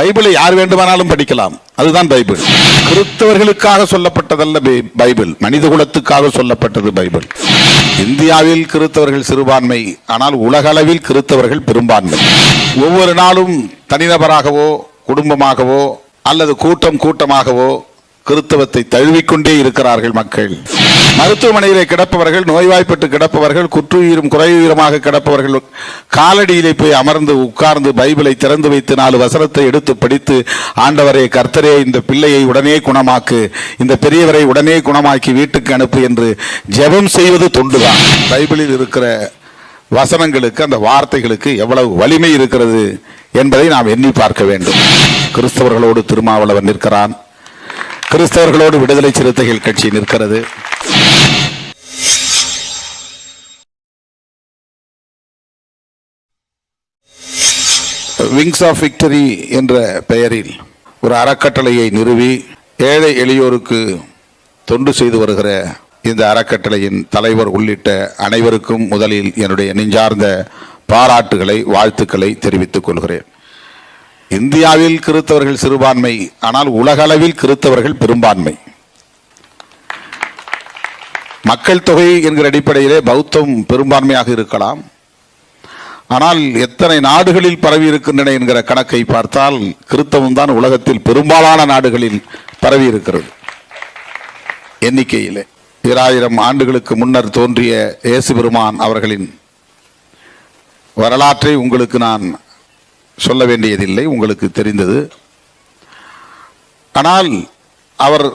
பைபிளை யார் வேண்டுமானாலும் படிக்கலாம். அதுதான் பைபிள். கிறிஸ்தவர்களுக்காக சொல்லப்பட்டதல்ல பை- பைபிள். மனித குலத்துக்காக சொல்லப்பட்டது பைபிள். இந்தியாவில் கிறிஸ்தவர்கள் சிறுபான்மை ஆனால் உலகளவில் கிறிஸ்தவர்கள் பெரும்பான்மை. ஒவ்வொரு நாளும் தனிநபராகவோ குடும்பமாகவோ அல்லது கூட்டம் கூட்டமாகவோ கிறிஸ்தவத்தை தழுவிக்கொண்டே இருக்கிறார்கள் மக்கள். மருத்துவமனையிலே கிடப்பவர்கள் நோய்வாய்ப்பட்டு கிடப்பவர்கள் குற்றுயிரும் குறையுயிரமாக கிடப்பவர்கள் காலடியிலே போய் அமர்ந்து உட்கார்ந்து பைபிளை திறந்து வைத்து நாலு வசனத்தை எடுத்து படித்து ஆண்டவரே கர்த்தரே இந்த பிள்ளையை உடனே குணமாக்கு இந்த பெரியவரை உடனே குணமாக்கி வீட்டுக்கு அனுப்பு என்று ஜெபம் செய்வது தொண்டுதான். பைபிளில் இருக்கிற வசனங்களுக்கு அந்த வார்த்தைகளுக்கு எவ்வளவு வலிமை இருக்கிறது என்பதை நாம் எண்ணி பார்க்க வேண்டும். கிறிஸ்தவர்களோடு திருமாவளவன் நிற்கிறான். கிறிஸ்தவர்களோடு விடுதலை சிறுத்தைகள் கட்சி நிற்கிறது. விங்ஸ் ஆஃப் விக்டரி என்ற பெயரில் ஒரு அறக்கட்டளையை நிறுவி ஏழை எளியோருக்கு தொண்டு செய்து வருகிற இந்த அறக்கட்டளையின் தலைவர் உள்ளிட்ட அனைவருக்கும் முதலில் என்னுடைய நெஞ்சார்ந்த பாராட்டுகளை வாழ்த்துக்களை தெரிவித்துக் கொள்கிறேன். இந்தியாவில் கிறித்தவர்கள் சிறுபான்மை ஆனால் உலகளவில் கிறித்தவர்கள் பெரும்பான்மை. மக்கள் தொகை என்கிற அடிப்படையிலே பௌத்தம் பெரும்பான்மையாக இருக்கலாம். ஆனால் எத்தனை நாடுகளில் பரவி இருக்கின்றன என்கிற கணக்கை பார்த்தால் கிறித்தவம் தான் உலகத்தில் பெரும்பாலான நாடுகளில் பரவி இருக்கிறது. எண்ணிக்கையிலே. ஈராயிரம் ஆண்டுகளுக்கு முன்னர் தோன்றிய இயேசு பெருமான் அவர்களின் வரலாற்றை உங்களுக்கு நான் சொல்ல வேண்டியதில்லை உங்களுக்கு தெரிந்தது. ஆனால் அவர்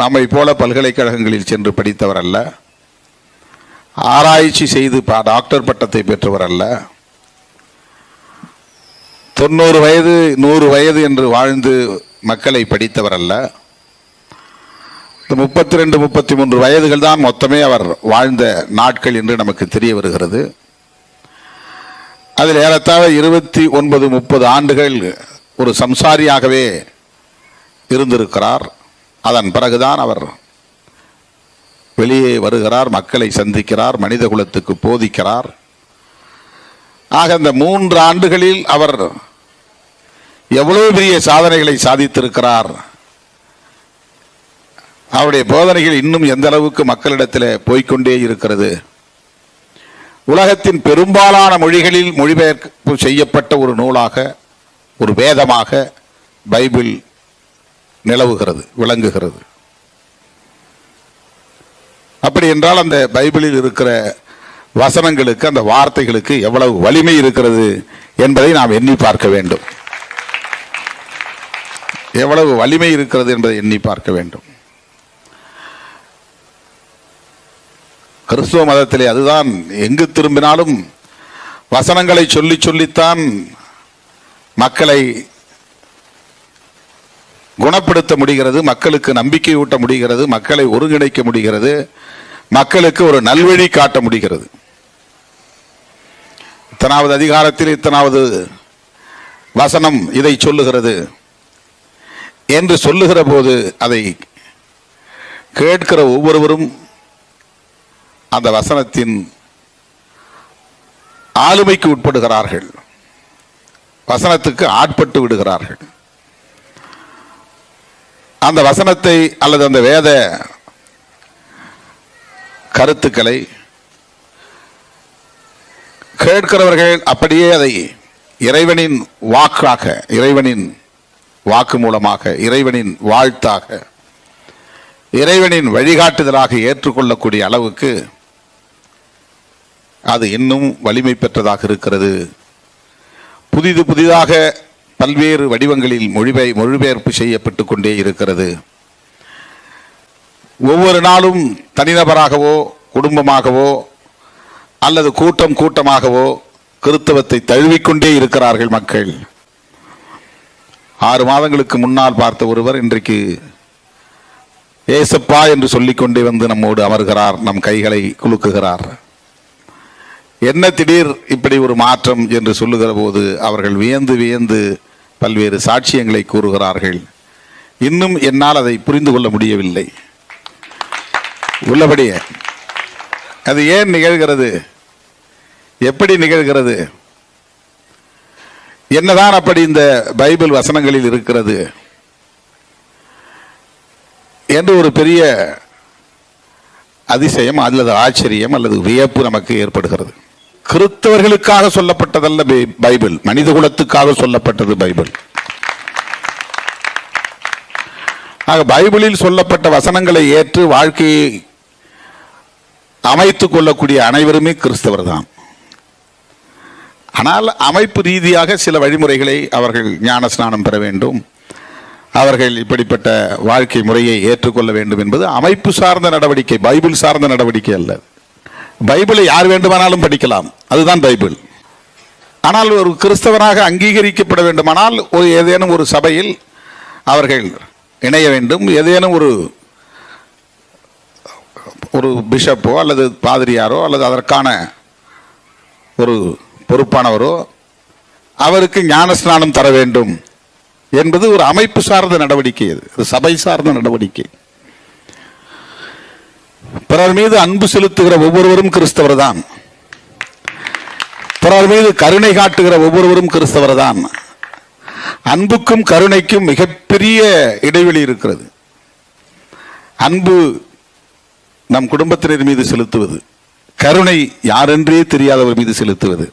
நம்மை போல பல்கலைக்கழகங்களில் சென்று படித்தவர் அல்ல ஆராய்ச்சி செய்து டாக்டர் பட்டத்தை பெற்றவர் அல்ல தொண்ணூறு வயது நூறு வயது என்று வாழ்ந்து மக்களை படித்தவர் அல்ல இந்த முப்பத்தி ரெண்டு முப்பத்தி மூன்று வயதுகள் தான் மொத்தமே அவர் வாழ்ந்த நாட்கள் என்று நமக்கு தெரிய வருகிறது. அதில் ஏறத்தாழ இருபத்தி ஒன்பது முப்பது ஆண்டுகள் ஒரு சம்சாரியாகவே இருந்திருக்கிறார். அதன் பிறகுதான் அவர் வெளியே வருகிறார் மக்களை சந்திக்கிறார் மனித குலத்துக்கு போதிக்கிறார். ஆக இந்த மூன்று ஆண்டுகளில் அவர் எவ்வளவு பெரிய சாதனைகளை சாதித்திருக்கிறார். அவருடைய போதனைகள் இன்னும் எந்த அளவுக்கு மக்களிடத்தில் போய்க்கொண்டே இருக்கிறது. உலகத்தின் பெரும்பாலான மொழிகளில் மொழிபெயர்ப்பு செய்யப்பட்ட ஒரு நூலாக ஒரு வேதமாக பைபிள் நிலவுகிறது விளங்குகிறது. அப்படி என்றால் அந்த பைபிளில் இருக்கிற வசனங்களுக்கு அந்த வார்த்தைகளுக்கு எவ்வளவு வலிமை இருக்கிறது என்பதை நாம் எண்ணி பார்க்க வேண்டும். எவ்வளவு வலிமை இருக்கிறது என்பதை எண்ணி பார்க்க வேண்டும். கிறிஸ்துவ மதத்திலே அதுதான். எங்கு திரும்பினாலும் வசனங்களை சொல்லி சொல்லித்தான் மக்களை குணப்படுத்த முடிகிறது மக்களுக்கு நம்பிக்கை ஊட்ட முடிகிறது மக்களை ஒருங்கிணைக்க முடிகிறது மக்களுக்கு ஒரு நல்வழி காட்ட முடிகிறது. இத்தனாவது அதிகாரத்தில் இத்தனாவது வசனம் இதை சொல்லுகிறது. என்று சொல்லுகிற போது அதை கேட்கிற ஒவ்வொருவரும் அந்த வசனத்தின் ஆளுமைக்கு உட்படுகிறார்கள். வசனத்துக்கு ஆட்பட்டு விடுகிறார்கள். அந்த வசனத்தை அல்லது அந்த வேத கருத்துக்களை கேட்கிறவர்கள் அப்படியே அதை இறைவனின் வாக்காக இறைவனின் வாக்கு மூலமாக இறைவனின் வாழ்த்தாக இறைவனின் வழிகாட்டுதலாக ஏற்றுக்கொள்ளக்கூடிய அளவுக்கு அது இன்னும் வலிமை பெற்றதாக இருக்கிறது. புதிது புதிதாக பல்வேறு வடிவங்களில் மொழிபெய் மொழிபெயர்ப்பு செய்யப்பட்டு கொண்டே இருக்கிறது. ஒவ்வொரு நாளும் தனிநபராகவோ குடும்பமாகவோ அல்லது கூட்டம் கூட்டமாகவோ கிறித்தவத்தை தழுவிக்கொண்டே இருக்கிறார்கள் மக்கள். ஆறு மாதங்களுக்கு முன்னால் பார்த்த ஒருவர் இன்றைக்கு ஏசப்பா என்று சொல்லிக்கொண்டே வந்து நம்மோடு அமர்கிறார் நம் கைகளை குலுக்குகிறார். என்ன திடீர் இப்படி ஒரு மாற்றம் என்று சொல்லுகிற போது அவர்கள் வியந்து வியந்து பல்வேறு சாட்சியங்களை கூறுகிறார்கள். இன்னும் என்னால் அதை புரிந்து கொள்ள முடியவில்லை. உள்ளபடியே அது ஏன் நிகழ்கிறது? எப்படி நிகழ்கிறது? என்னதான் அப்படி இந்த பைபிள் வசனங்களில் இருக்கிறது? என்று ஒரு பெரிய அதிசயம் அல்லது ஆச்சரியம் அல்லது வியப்பு நமக்கு ஏற்படுகிறது. கிறிஸ்தவர்களுக்காக சொல்லப்பட்டதல்ல பை- பைபிள். மனித குலத்துக்காக சொல்லப்பட்டது பைபிள். ஆக பைபிளில் சொல்லப்பட்ட வசனங்களை ஏற்று வாழ்க்கையை அமைத்துக் கொள்ளக்கூடிய அனைவருமே கிறிஸ்தவர் தான் ஆனால் அமைப்பு ரீதியாக சில வழிமுறைகளை அவர்கள் ஞான ஸ்நானம் பெற வேண்டும். அவர்கள் இப்படிப்பட்ட வாழ்க்கை முறையை ஏற்றுக்கொள்ள வேண்டும் என்பது அமைப்பு சார்ந்த நடவடிக்கை பைபிள் சார்ந்த நடவடிக்கை அல்ல. பைபிளை யார் வேண்டுமானாலும் படிக்கலாம். அதுதான் பைபிள். ஆனால் ஒரு கிறிஸ்தவனாக அங்கீகரிக்கப்பட வேண்டுமானால் ஒரு ஏதேனும் ஒரு சபையில் அவர்கள் இணைய வேண்டும். ஏதேனும் ஒரு ஒரு பிஷப்போ அல்லது பாதிரியாரோ அல்லது அதற்கான ஒரு பொறுப்பானவரோ அவருக்கு ஞானஸ்நானம் தர வேண்டும். என்பது ஒரு அமைப்பு சார்ந்த நடவடிக்கை அது. சபை சார்ந்த நடவடிக்கை. பிறர் மீது அன்பு செலுத்துகிற ஒவ்வொருவரும் கிறிஸ்தவர் தான் பிறர் மீது கருணை காட்டுகிற ஒவ்வொருவரும் கிறிஸ்தவர் தான் அன்புக்கும் கருணைக்கும் மிகப்பெரிய இடைவெளி இருக்கிறது. அன்பு நம் குடும்பத்தினர் மீது செலுத்துவது. கருணை யாரென்றே தெரியாதவர் மீது செலுத்துவது.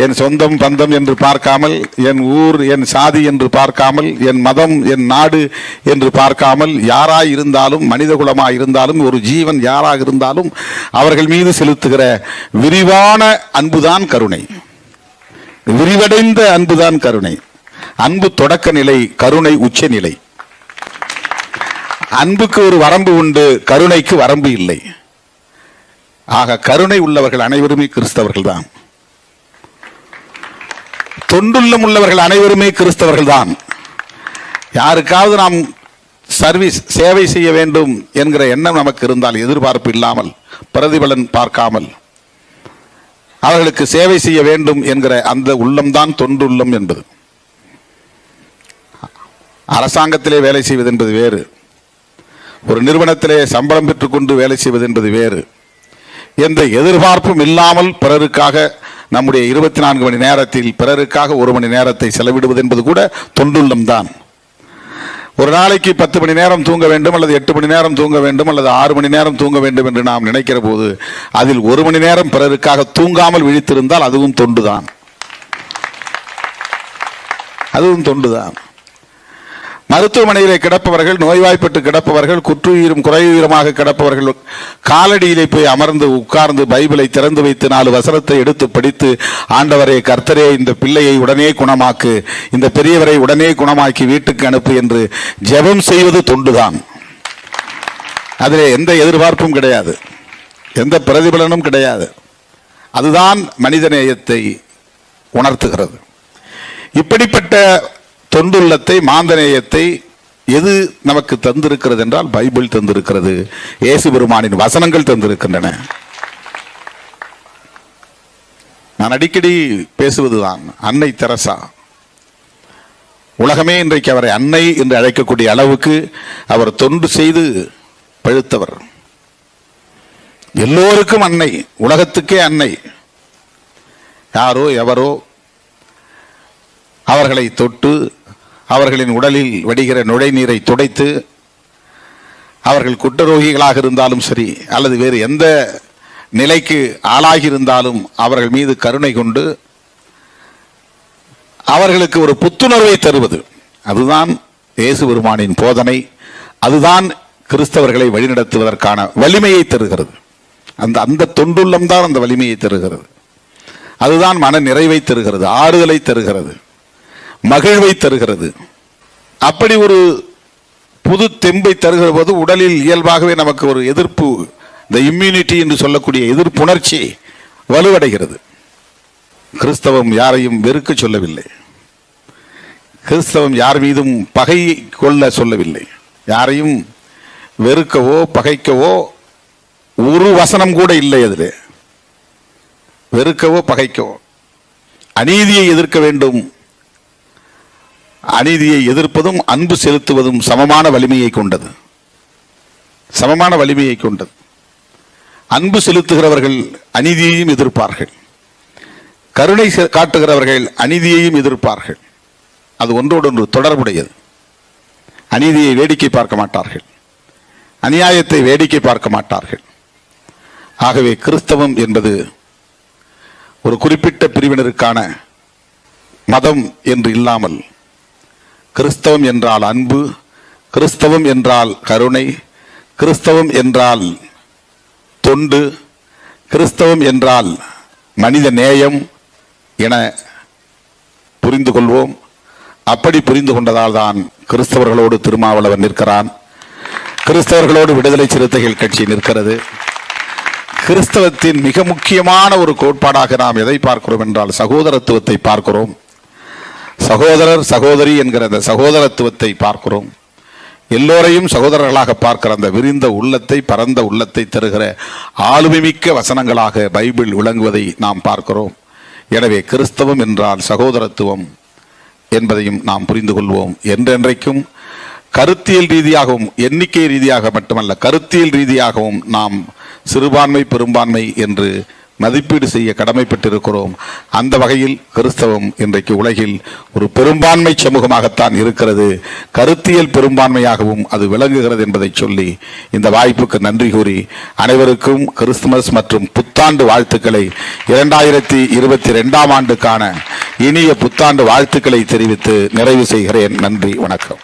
என் சொந்தம் பந்தம் என்று பார்க்காமல் என் ஊர் என் சாதி என்று பார்க்காமல் என் மதம் என் நாடு என்று பார்க்காமல் யாராய் இருந்தாலும் மனிதகுலமாக இருந்தாலும் ஒரு ஜீவன் யாராக இருந்தாலும் அவர்கள் மீது செலுத்துகிற விரிவான அன்புதான் கருணை. விரிவடைந்த அன்புதான் கருணை. அன்பு தொடக்க நிலை கருணை உச்ச நிலை. அன்புக்கு ஒரு வரம்பு உண்டு கருணைக்கு வரம்பு இல்லை. ஆக கருணை உள்ளவர்கள் அனைவருமே கிறிஸ்தவர்கள் தான் தொண்டுள்ளம் உள்ளவர்கள் அனைவருமே கிறிஸ்தவர்கள் தான் யாருக்காவது நாம் சர்வீஸ் சேவை செய்ய வேண்டும் என்கிற எண்ணம் நமக்கு இருந்தால் எதிர்பார்ப்பு இல்லாமல் பிரதிபலன் பார்க்காமல் அவர்களுக்கு சேவை செய்ய வேண்டும் என்கிற அந்த உள்ளம்தான் தொண்டுள்ளம் என்பது. அரசாங்கத்திலே வேலை செய்வது என்பது வேறு. ஒரு நிறுவனத்திலே சம்பளம் பெற்றுக்கொண்டு வேலை செய்வது என்பது வேறு. எந்த எதிர்பார்ப்பும் இல்லாமல் பிறருக்காக நம்முடைய இருபத்தி நான்கு மணி நேரத்தில் பிறருக்காக ஒரு மணி நேரத்தை செலவிடுவது என்பது கூட தொண்டுள்ளம் தான். ஒரு நாளைக்கு பத்து மணி நேரம் தூங்க வேண்டும் அல்லது எட்டு மணி நேரம் தூங்க வேண்டும் அல்லது ஆறு மணி நேரம் தூங்க வேண்டும் என்று நாம் நினைக்கிற போது அதில் ஒரு மணி நேரம் பிறருக்காக தூங்காமல் விழித்திருந்தால் அதுவும் தொண்டுதான். அதுவும் தொண்டுதான். மருத்துவமனையிலே கிடப்பவர்கள் நோய்வாய்ப்பட்டு கிடப்பவர்கள் குற்றுயிரும் குறையுயிரமாக கிடப்பவர்கள் காலடியிலே போய் அமர்ந்து உட்கார்ந்து பைபிளை திறந்து வைத்து நாலு வசனத்தை எடுத்து படித்து ஆண்டவரே கர்த்தரே இந்த பிள்ளையை உடனே குணமாக்கு இந்த பெரியவரை உடனே குணமாக்கி வீட்டுக்கு அனுப்பு என்று ஜெபம் செய்வது தொண்டுதான். அதிலே எந்த எதிர்பார்ப்பும் கிடையாது. எந்த பிரதிபலனும் கிடையாது. அதுதான் மனிதநேயத்தை உணர்த்துகிறது. இப்படிப்பட்ட தொண்டுள்ளத்தை மாந்தநேயத்தை எது நமக்கு தந்திருக்கிறது என்றால் பைபிள் தந்திருக்கிறது. இயேசு பெருமானின் வசனங்கள் தந்திருக்கின்றன. நான் அடிக்கடி பேசுவதுதான் அன்னை தெரசா. உலகமே இன்றைக்கு அவரை அன்னை என்று அழைக்கக்கூடிய அளவுக்கு அவர் தொண்டு செய்து பழுத்தவர். எல்லோருக்கும் அன்னை உலகத்துக்கே அன்னை. யாரோ எவரோ அவர்களை தொட்டு அவர்களின் உடலில் வடிகிற நுழைநீரை துடைத்து அவர்கள் குற்றரோகிகளாக இருந்தாலும் சரி அல்லது வேறு எந்த நிலைக்கு ஆளாகி இருந்தாலும் அவர்கள் மீது கருணை கொண்டு அவர்களுக்கு ஒரு புத்துணர்வை தருவது. அதுதான் இயேசு பெருமானின் போதனை. அதுதான் கிறிஸ்தவர்களை வழிநடத்துவதற்கான வலிமையை தருகிறது. அந்த அந்த தொண்டுள்ளம்தான் அந்த வலிமையை தருகிறது. அதுதான் மன நிறைவை தருகிறது ஆறுதலை தருகிறது. மகிழ்வை தருகிறது. அப்படி ஒரு புது தெம்பை தருகிற போது உடலில் இயல்பாகவே நமக்கு ஒரு எதிர்ப்பு இந்த இம்யூனிட்டி என்று சொல்லக்கூடிய எதிர்ப்புணர்ச்சி வலுவடைகிறது. கிறிஸ்தவம் யாரையும் வெறுக்க சொல்லவில்லை. கிறிஸ்தவம் யார் மீதும் பகை கொள்ள சொல்லவில்லை. யாரையும் வெறுக்கவோ பகைக்கவோ ஒரு வசனம் கூட இல்லை அதில். வெறுக்கவோ பகைக்கவோ. அநீதியை எதிர்க்க வேண்டும். அநீதியை எதிர்ப்பதும் அன்பு செலுத்துவதும் சமமான வலிமையை கொண்டது. சமமான வலிமையை கொண்டது. அன்பு செலுத்துகிறவர்கள் அநீதியையும் எதிர்ப்பார்கள். கருணை காட்டுகிறவர்கள் அநீதியையும் எதிர்ப்பார்கள். அது ஒன்றோடொன்று தொடர்புடையது. அநீதியை வேடிக்கை பார்க்க மாட்டார்கள். அநியாயத்தை வேடிக்கை பார்க்க மாட்டார்கள். ஆகவே கிறிஸ்தவம் என்பது ஒரு குறிப்பிட்ட பிரிவினருக்கான மதம் என்று இல்லாமல் கிறிஸ்தவம் என்றால் அன்பு கிறிஸ்தவம் என்றால் கருணை கிறிஸ்தவம் என்றால் தொண்டு கிறிஸ்தவம் என்றால் மனித நேயம் என புரிந்து கொள்வோம். அப்படி புரிந்து கொண்டதால் தான் கிறிஸ்தவர்களோடு திருமாவளவன் நிற்கிறான். கிறிஸ்தவர்களோடு விடுதலை சிறுத்தைகள் கட்சி நிற்கிறது. கிறிஸ்தவத்தின் மிக முக்கியமான ஒரு கோட்பாடாக நாம் எதை பார்க்கிறோம் என்றால் சகோதரத்துவத்தை பார்க்கிறோம். சகோதரர் சகோதரி என்கிற அந்த சகோதரத்துவத்தை பார்க்கிறோம். எல்லோரையும் சகோதரர்களாக பார்க்கிற அந்த விரிந்த உள்ளத்தை பரந்த உள்ளத்தை தருகிற ஆளுமைமிக்க வசனங்களாக பைபிள் விளங்குவதை நாம் பார்க்கிறோம். எனவே கிறிஸ்தவம் என்றால் சகோதரத்துவம் என்பதையும் நாம் புரிந்து கொள்வோம். என்றென்றைக்கும் கருத்தியல் ரீதியாகவும் எண்ணிக்கை ரீதியாக மட்டுமல்ல கருத்தியல் ரீதியாகவும் நாம் சிறுபான்மை பெரும்பான்மை என்று மதிப்பீடு செய்ய கடமைப்பட்டிருக்கிறோம். அந்த வகையில் கிறிஸ்தவம் இன்றைக்கு உலகில் ஒரு பெரும்பான்மை சமூகமாகத்தான் இருக்கிறது. கருத்தியல் பெரும்பான்மையாகவும் அது விளங்குகிறது என்பதை சொல்லி இந்த வாய்ப்புக்கு நன்றி கூறி அனைவருக்கும் கிறிஸ்துமஸ் மற்றும் புத்தாண்டு வாழ்த்துக்களை இரண்டாயிரத்தி இருபத்தி ரெண்டாம் ஆண்டுக்கான இனிய புத்தாண்டு வாழ்த்துக்களை தெரிவித்து நிறைவு செய்கிறேன். நன்றி வணக்கம்.